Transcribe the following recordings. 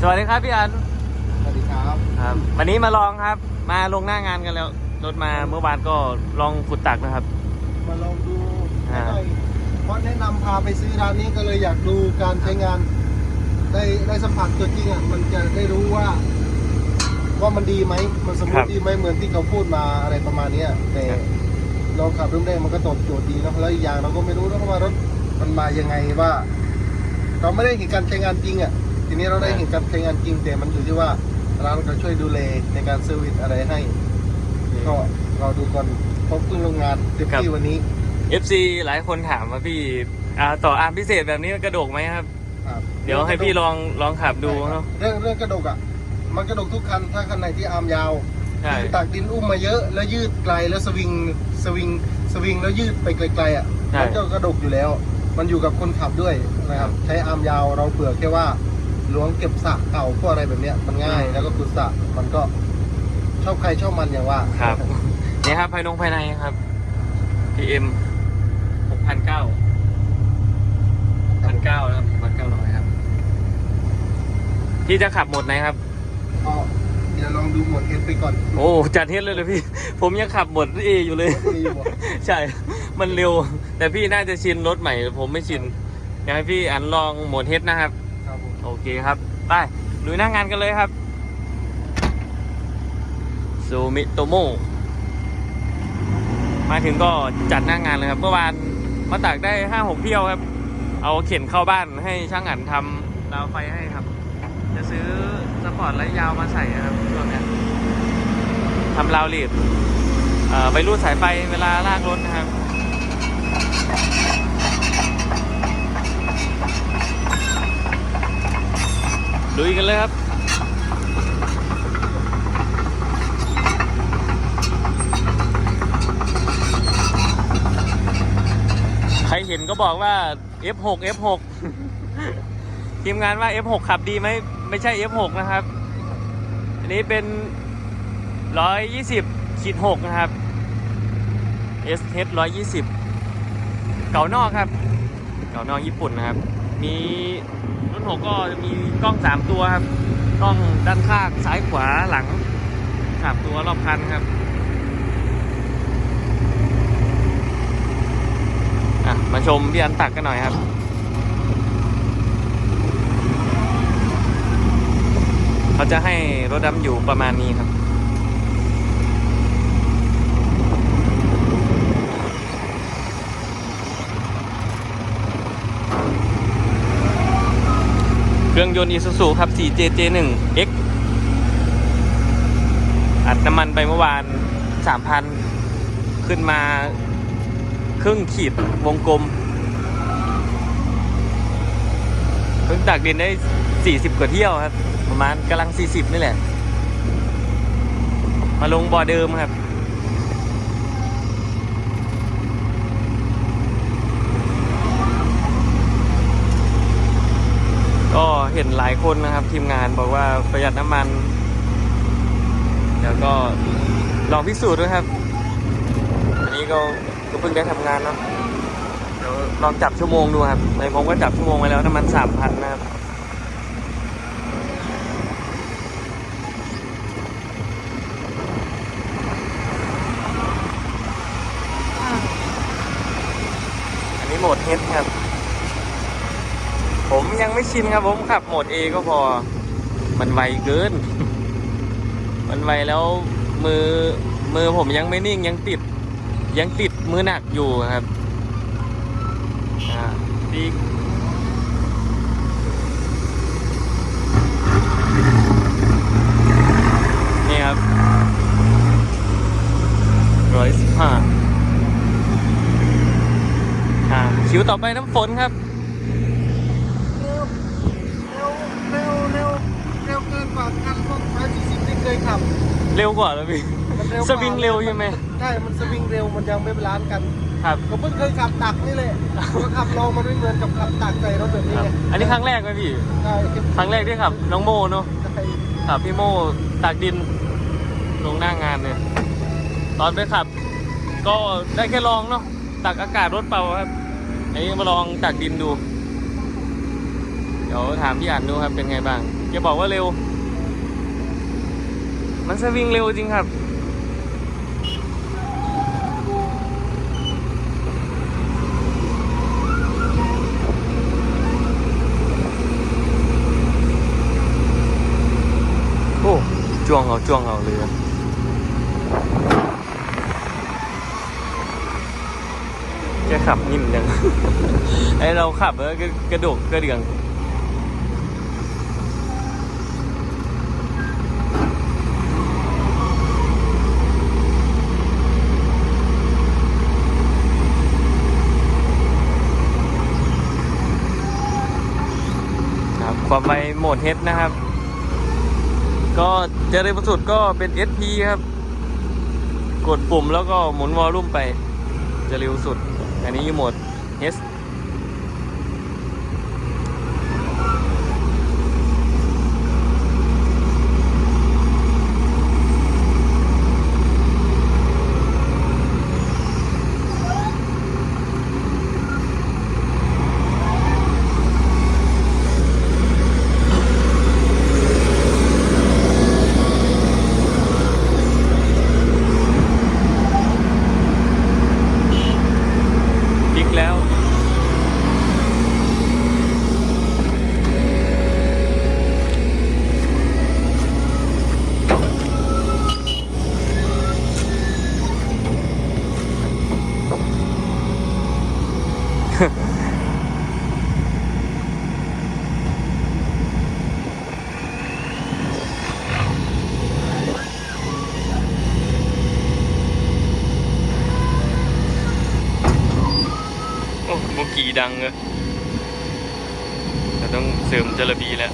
สวัสดีครับพี่อัน สวัสดีครับครับ วันนี้มาลองครับ มาลงหน้างานกันแล้ว รถมาเมื่อวานก็ลองขุดตักนะครับ มาลองดูอ่าหน่อยเพราะแนะนำพาไปซื้อร้านนี้ก็เลยอยากดูการใช้งาน ได้ได้สัมผัสตัวจริงอะมันจะได้รู้ว่า ว่ามันดีไหมมันสมมติดีไหมเหมือนที่เขาพูดมาอะไรประมาณเนี้ยแต่เราขับรุ่นแรกมันก็ตอบโจทย์ดีเนอะแล้วอีกอย่างเราก็ไม่รู้นะว่ารถมันมายังไงว่า เราไม่ได้เห็นการใช้งานจริงอะ ทีนี้เราได้เห็นการใช้งานจริงแต่มันอยู่ที่ว่าร้านเขาช่วยดูแลในการเซอร์วิสอะไรให้ ก็เราดูก่อนเพราะเพิ่งลงงานเต็มที่วันนี้ FC หลายคนถามว่าพี่อ่าต่ออาร์มพิเศษแบบนี้มันกระดกไหมครับ ครับเดี๋ยวให้พี่ลองลองขับดูเนาะเรื่องเรื่องกระดกอะ มันกระดกทุกคันถ้าคันไหนที่อาร์มยาวใช่คือตักดินอุ้มมาเยอะแล้วยืดไกลแล้วสวิงสวิงสวิงแล้วยืดไปไกลๆอะใช่มันก็กระดกอยู่แล้ว มันอยู่กับคนขับด้วยนะครับใช้อาร์มยาวเราเผื่อแค่ว่า ล้วงเก็บสระเก่าพวกอะไรแบบเนี้ยมันง่าย แล้วก็ขุดสระมันก็ชอบใครชอบมันอย่างว่าครับนี่ครับภายนงภายในครับ PM 6,900 1,900นะครับ1,900ครับ พี่จะขับหมดไหนครับ ก็เดี๋ยวลองดูหมดเอฟไปก่อนโอ้จัดเทสเลยเลยพี่ ผมยังขับหมดเออยู่เลยดีอยู่บ่ใช่ มันเร็ว แต่พี่น่าจะชินรถใหม่ ผมไม่ชินอยากให้พี่อันลองโหมดเฮดนะครับครับ ผมโอเคครับ ไปลุยหน้างานกันเลยครับซูมิโตโมมาถึงก็จัดหน้างานเลยครับ เมื่อวานมาตักได้ห้าหกเที่ยวครับ เอาเข็นเข้าบ้านให้ช่างอันทำราวไฟให้ครับ จะซื้อสปอร์ตไลท์ยาวมาใส่ครับช่วงนี้ทำราวลีดไปรูดสายไฟเวลาลากรถนะครับ ลุยกันเลยครับใครเห็นก็บอกว่า F6 F6 ทีมงานว่า F6 ขับดีไหมไม่ใช่ F6 นะครับ อันนี้เป็น 120ขีด6นะครับ SH 120 เก่านอกครับ เก่านอกญี่ปุ่นนะครับ มี รุ่นหกก็จะมีกล้องสามตัวครับ กล้องด้านข้างซ้ายขวาหลังสามตัวรอบคันครับอะมาชมพี่อันตักกันหน่อยครับเขาจะให้รถดำอยู่ประมาณนี้ครับ รื่องยนต์ Isuzu ครับ 4JJ1X อัดน้ำมันไปเมื่อวาน 3,000 ขึ้นมาครึ่งขีดวงกลม เพิ่งตักดินได้ 40 กว่าเที่ยวครับ ประมาณกำลัง 40 นี่แหละ มาลงบ่อเดิมครับ ก็ เห็นหลายคนนะครับ ทีมงานบอกว่าประหยัดน้ำมัน แล้วก็ลองพิสูจน์ด้วยครับ อันนี้ก็ก็เพิ่งได้ทำงานเนาะเดี๋ยวลองจับชั่วโมงดูครับในผมก็จับชั่วโมงไว้แล้วน้ำมันสามพันนะครับอันนี้โหมดเฮดครับ ผมยังไม่ชินครับผมขับโหมด A ก็พอ มันไวเกิน มันไวแล้วมือมือผมยังไม่นิ่งยังติด ยังติดมือหนักอยู่ครับอ่าดีนี่ครับร้อยสิบห้าอ่าคิวต่อไปน้ำฝนครับ เร็วเร็วเร็วเร็วเกินกว่าคันพวกร้อยสี่สิบที่เคยขับเร็วกว่าแล้วพี่มันเร็วกาสวิงเร็วใช่ไหมใช่ มันสวิงเร็วมันยังไม่บาลานซ์กันครับผมเพิ่งเคยขับตักนี่แหละก็ขับลองมันไม่เหมือนกับขับตักใส่รถแบบนี้ครับ ไงอันนี้ครั้งแรกไหมพี่ ใช่ครั้งแรกที่ขับ น้องโมเนาะใช่ขับพี่โมตากดินลงหน้างานเลยตอนไปขับ ก็ได้แค่ลองเนาะตักอากาศรถเปล่าครับอันนี้มาลองตักดินดู เดี๋ยวถามพี่อ่านดูครับเป็นไงบ้างแกบอกว่าเร็ว มันสวิงเร็วจริงครับ โอ้จ้วงเอาจ้วงเอาเลยอะแกขับนิ่มจังไอเราขับแล้วก็กระดกกระเดื่อง กว่าไมโหมดเฮดนะครับ ก็จะเร็วสุดก็เป็น SP ครับ กดปุ่มแล้วก็หมุนวอลลุ่มไป จะเร็วสุด อันนี้อยู่โหมด H โอ้โบกีดังเลยเราต้องเสริมจระบีแล้ว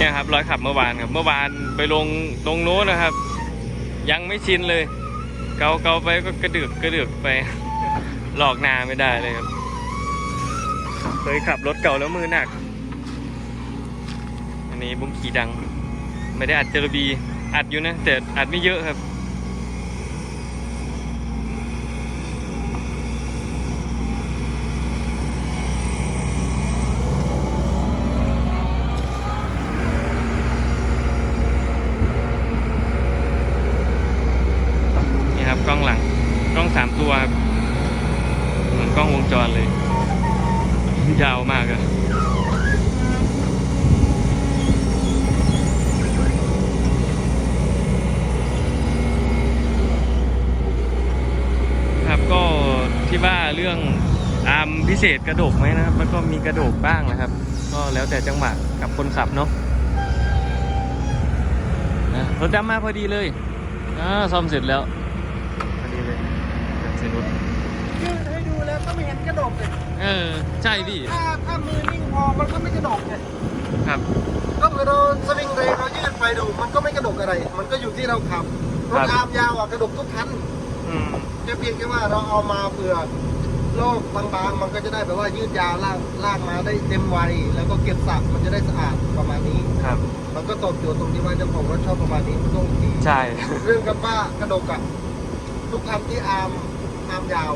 เนี่ยค รับรอยขับเมื่อวานครับ เมื่อวานไปลงตรงโน้นนะครับ ยังไม่ชินเลย เกาเกาไปก็กระดึกกระดึกไป หลอกนาไม่ได้เลยครับ เคยขับรถเก่าแล้วมือหนัก อันนี้บุ้งขี่ดัง ไม่ได้อัดเจระบีอัดอยู่นะแต่อัดไม่เยอะครับ นี่ครับกล้องหลัง กล้องสาม ตัวครับเหมือนกล้องวงจรเลย ยาวมากอะครับก็ที่ว่าเรื่องอาร์มพิเศษกระดกไหมนะครับ มันก็มีกระดกบ้างนะครับ ก็แล้วแต่จังหวะกับคนขับเนาะนะรถดำมาพอดีเลยอ่าซ่อมเสร็จแล้ว เสร็จรถยืดให้ดูแล้วก็ไม่เห็นกระดกเลยเออ ใช่พี่ ถ้าถ้ามือนิ่งพอมันก็ไม่กระดกไงครับ ก็เหมือนเราสวิงเรย์เรายืดไปดู มันก็ไม่กระดกอะไร มันก็อยู่ที่เราขับรถอาร์มยาวอะกระดกทุกคันอืมแค่เพียงแค่ว่าเราเอามาเผื่อโลกบางๆ มันก็จะได้แบบว่ายืดยาวลากลากมาได้เต็มวัยแล้วก็เก็บสักมันจะได้สะอาดประมาณนี้ครับ มันก็ตอบโจทย์ตรงที่ว่าเจ้าของรถชอบประมาณนี้มันก็โอเคใช่ เรื่องกับว่ากระดกอะทุกคันที่อาร์ม อาร์มยาว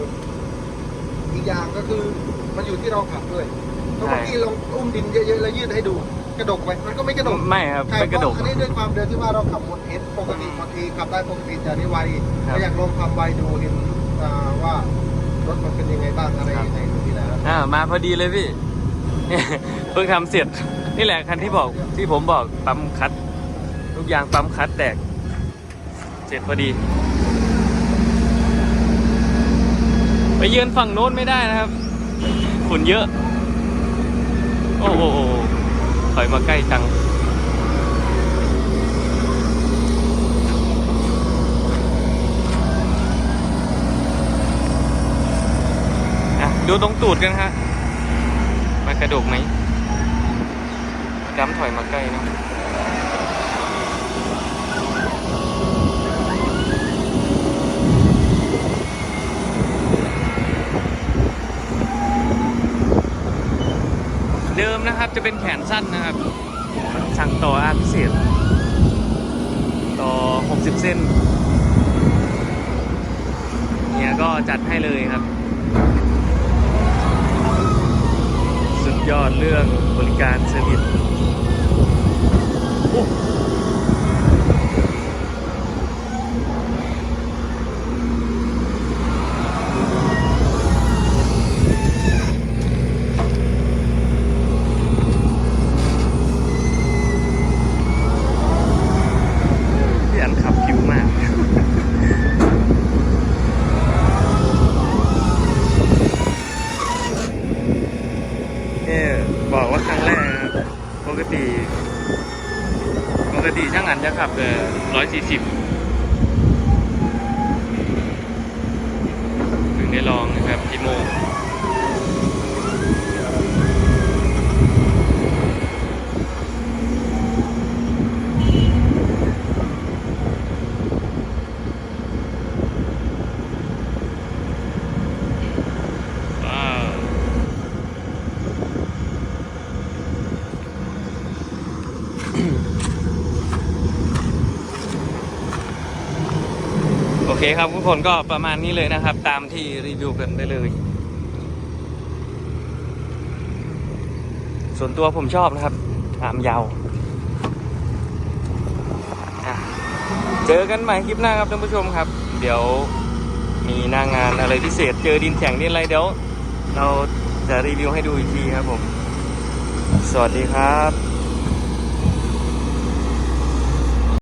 อีกอย่างก็คือมันอยู่ที่เราขับด้วยเพราะใช่บางทีลงอุ้มดินเยอะๆแล้วยืดให้ดูกระดกไหมมันก็ไม่กระดกไม่ครับใช่ไม่กระดกเพาอันนี้ด้วยความเดินที่ว่าเราขับหมดเอสปกติบางทีขับได้ปกติแต่นี่ไวครับก็อยากลองความไวดูเห็นอ่าว่ารถมันเป็นยังไงบ้างอะไรยังไงตรงนี้นะอ่ามาพอดีเลยพี่เพิ่งทำเสร็จนี่แหละคันที่บอกที่ผมบอกปั๊มคัด ทุกอย่างปั๊มคัดแตก เสร็จพอดี ไปยืนฝั่งโน้นไม่ได้นะครับฝุ่นเยอะ โอ้โหถอยมาใกล้จัง ดูตรงตูดกันฮะ มากระดกไหมดำถอยมาใกล้นะ เดิมนะครับจะเป็นแขนสั้นนะครับ สั่งต่ออาพิเศษ ต่อ 60 เส้น เนี่ยก็จัดให้เลยครับ สุดยอดเรื่องบริการเซอร์วิสโอ้พี่อันขับผิวมาก นี่บอกว่าครั้งแรกนะปกติ ปกติช่างอันจะขับแต่ร้อยสี่สิบถึงได้ลองนะครับกี่โมงาว โอ เคครับทุกคนก็ประมาณนี้เลยนะครับ ตามที่รีวิวกันได้เลย ส่วนตัวผมชอบนะครับอามยาวเจอกันใหม่คลิปหน้าครับท่านผู้ชมครับ เดี๋ยวมีหน้างานอะไรพิเศษ เจอดินแข็งดินอะไรเดี๋ยว เราจะรีวิวให้ดูอีกทีครับผม สวัสดีครับ